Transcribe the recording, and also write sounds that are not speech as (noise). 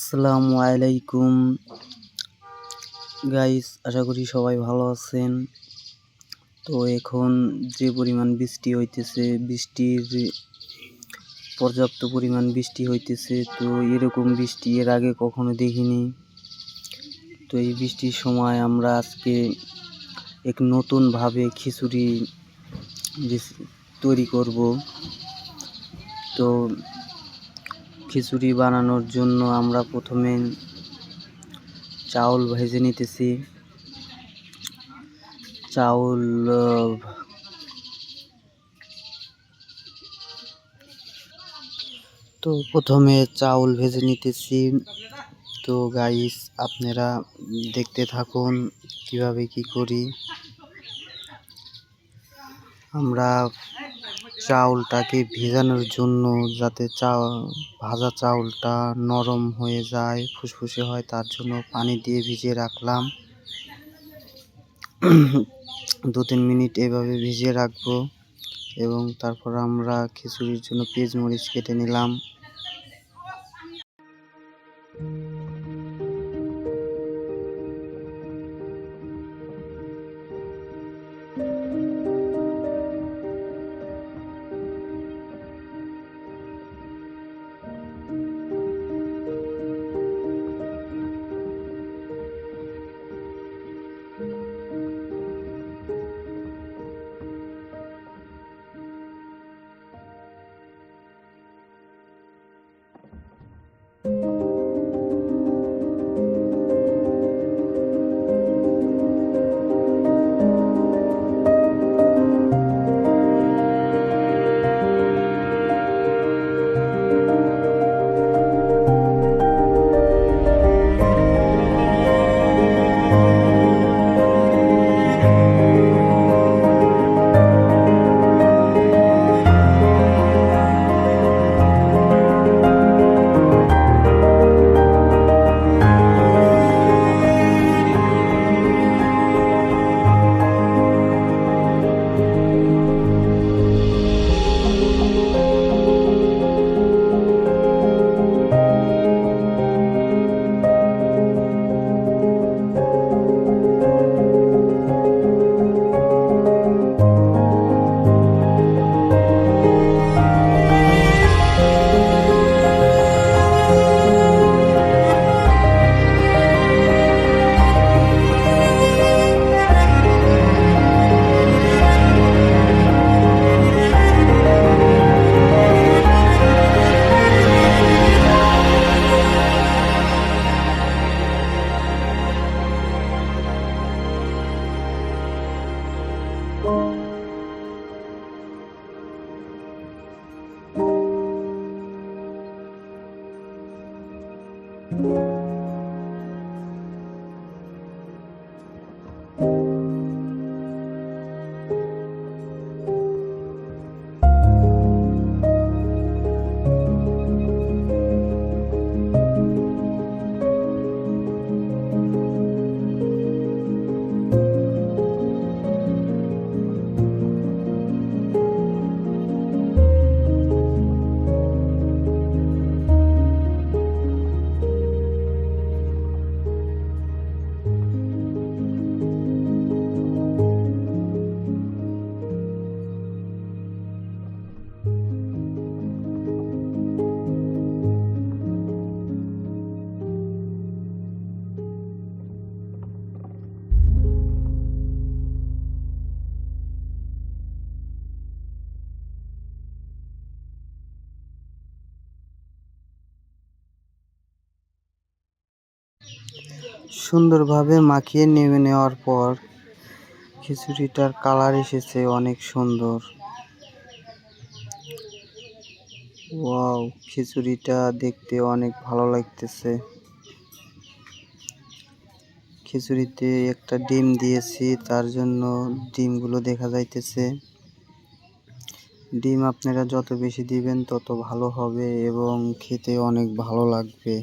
আসসালামু আলাইকুম। গাইস আশা করি সবাই ভালো আছেন। তো এখন যে পরিমাণ বৃষ্টি হইতেছে, বৃষ্টির পর্যাপ্ত পরিমাণ বৃষ্টি হইতেছে, তো এরকম বৃষ্টি এর আগে কখনো দেখিনি। তো এই বৃষ্টির সময় আমরা আজকে এক নতুনভাবে খিচুড়ি তৈরি করব। তো খিচুড়ি বানানোর জন্য আমরা প্রথমে চাউল ভেজে নিতেছি। চাউল তো প্রথমে চাউল ভেজে নিতেছি। তো গাইস আপনারা দেখতে থাকুন কীভাবে কি করি। আমরা চাউলটাকে ভেজানোর জন্য যাতে চা ভাজা চাউলটা নরম হয়ে যায়, ফুসফুসে হয়, তার জন্য পানি দিয়ে ভিজিয়ে রাখলাম। (clears throat) দু তিন মিনিট এভাবে ভিজিয়ে রাখব এবং তারপর আমরা খিচুড়ির জন্য পেঁয়াজ মরিচ কেটে নিলাম। সুন্দরভাবে মাখিয়ে নেমে নেওয়ার পর খিচুড়িটার কালার এসেছে অনেক সুন্দর। ওয়াও, খিচুড়িটা দেখতে অনেক ভালো লাগতেছে। খিচুড়িতে একটা ডিম দিয়েছি, তার জন্য ডিমগুলো দেখা যাইতেছে। ডিম আপনারা যত বেশি দিবেন, তত ভালো হবে এবং খেতে অনেক ভালো লাগবে।